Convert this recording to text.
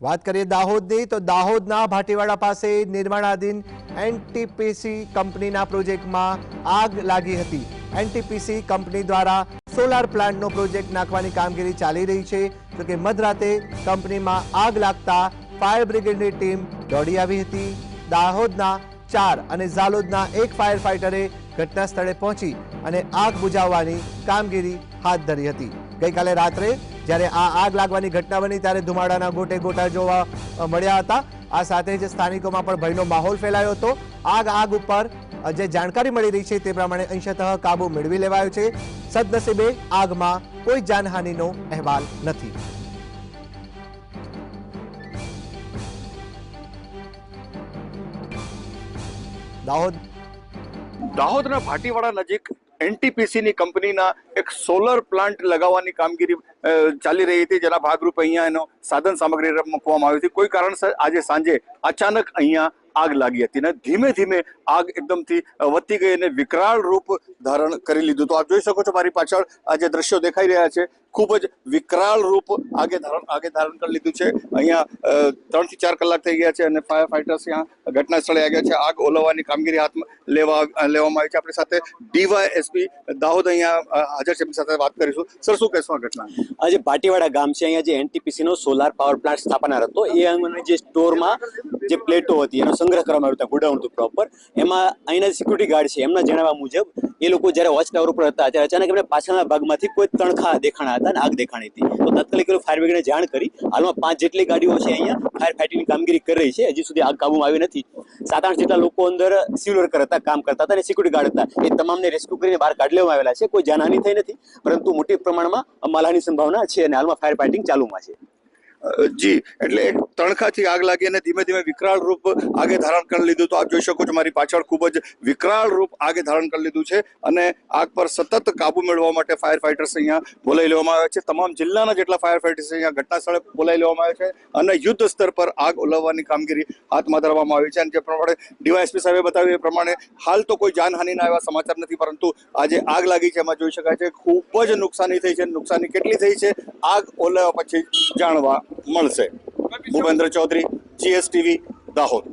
વાત કરીએ દાહોદની, તો દાહોદના ભાટીવાડા પાસે નિર્માણાધીન એનટીપીસી કંપનીના પ્રોજેક્ટમાં આગ લાગી હતી. એનટીપીસી કંપની દ્વારા સોલાર પ્લાન્ટનો પ્રોજેક્ટ નાખવાની કામગીરી ચાલી રહી છે. જો કે મધરાતે કંપનીમાં આગ લાગતા ફાયર બ્રિગેડની ટીમ દોડી આવી હતી. દાહોદના ચાર અને ઝાલોદના એક ફાયર ફાઇટરે ઘટના સ્થળે પહોંચી અને આગ બુઝાવવાની કામગીરી હાથ ધરી હતી. ગઈકાલે રાત્રે જ્યારે આ આગ લાગવાની ઘટના બની ત્યારે ધુમાડાના ગોટે ગોટા જોવા મળ્યા હતા. આ સાથે જ સ્થાનિકોમાં પણ ભયનો માહોલ ફેલાયો હતો. આગ આગ ઉપર જે જાણકારી મળી રહી છે તે પ્રમાણે અંશતઃ કાબુ મેળવી લેવાયો છે. સદનસીબે આગમાં કોઈ જાનહાનિનો અહેવાલ નથી. દાહોદ. દાહોદના ભાટીવાડા નજીક એનટીપીસી ની કંપનીના એક સોલર પ્લાન્ટ લગાવવાની કામગીરી ચાલી રહી હતી. જેના ભાગરૂપે અહીંયા એનો સાધન સામગ્રી મૂકવામાં આવી હતી. કોઈ કારણસર આજે સાંજે અચાનક અહીંયા આગ લાગી હતી ને ધીમે ધીમે આગ એકદમથી વધતી ગઈ અને વિકરાળ રૂપ ધારણ કરી લીધું. તો આપ જોઈ શકો છો મારી પાછળ આ જે દ્રશ્યો દેખાઈ રહ્યા છે, ખૂબ જ વિકરાળ રૂપ આગે ધારણ આગે ધારણ કરી લીધું છે. અહીંયા ત્રણથી ચાર કલાક થઈ ગયા છે અને ફાયર ફાઈટર્સ અહીંયા ઘટના સ્થળે આવ્યા છે. આગ ઓલવવાની કામગીરી હાથમાં લેવા, લેવામાં આવી છે. આપણી સાથે ડીવાયએસપી દાહોદ અહીંયા હાજર છે. એમની સાથે વાત કરીશું. સર, શું કહેશો આ ઘટના? આજે ભાટીવાડા ગામ છે, અહીંયા જે એનટીપીસી નો સોલાર પાવર પ્લાન્ટ સ્થાપનાર હતો, એ અંગેની જે સ્ટોરમાં જે પ્લેટો હતી, એનો સંગ્રહ કરવામાં આવ્યો હતો, ગોડાઉન પ્રોપર એમાં અહીંના સિક્યુરિટી ગાર્ડ છે, એમના જણાવ્યા મુજબ, એ લોકો જ્યારે વોચ ટાવર ઉપર હતા, ત્યારે અચાનક એમને પાછળના ભાગમાંથી કોઈ તણખા દેખાણા હતા અને આગ દેખાણી હતી. તો તાત્કાલિક ફાયર બ્રિગેડને જાણ કરી, હાલમાં પાંચ જેટલી ગાડીઓ છે અહીંયા ફાયર ફાઇટિંગની કામગીરી કરી રહી છે, હજી સુધી આગ કાબુમાં આવી નથી. સાત આઠ જેટલા લોકો અંદર સિવિલ વર્કર હતા, કામ કરતા હતા અને સિક્યુરિટી ગાર્ડ હતા. એ તમામને રેસ્ક્યુ કરીને બહાર કાઢી લેવામાં આવેલા છે, કોઈ જાનહાની થઈ નથી, પરંતુ મોટી પ્રમાણમાં માલહાની સંભાવના છે અને હાલમાં ફાયર ફાઇટિંગ ચાલુમાં છે. જી, એટલે એક તણખાથી આગ લાગી અને ધીમે ધીમે વિકરાળ રૂપ આગે ધારણ કરી લીધું. તો આપ જોઈ શકો છો મારી પાછળ ખૂબ જ વિકરાળ રૂપ આગે ધારણ કરી લીધું છે અને આગ પર સતત કાબુ મેળવવા માટે ફાયર ફાઇટર્સ અહીંયા બોલાવી લેવામાં આવ્યા છે. તમામ જિલ્લાના જેટલા ફાયર ફાઇટર્સ અહીંયા ઘટના સ્થળે બોલાવી લેવામાં આવ્યા છે અને યુદ્ધ સ્તર પર આગ ઓલવવાની કામગીરી હાથમાં ધરવામાં આવી છે. અને જે પ્રમાણે ડીવાયએસપી સાહેબે બતાવ્યું એ પ્રમાણે હાલ તો કોઈ જાનહાનિના એવા સમાચાર નથી, પરંતુ આજે આગ લાગી છે. એમાં જોઈ શકાય છે ખૂબ જ નુકસાની થઈ છે. નુકસાની કેટલી થઈ છે? આગ ઓલવ્યા પછી જાણવા મળશે. ભૂપેન્દ્ર ચૌધરી જીએસટીવી દાહોદ.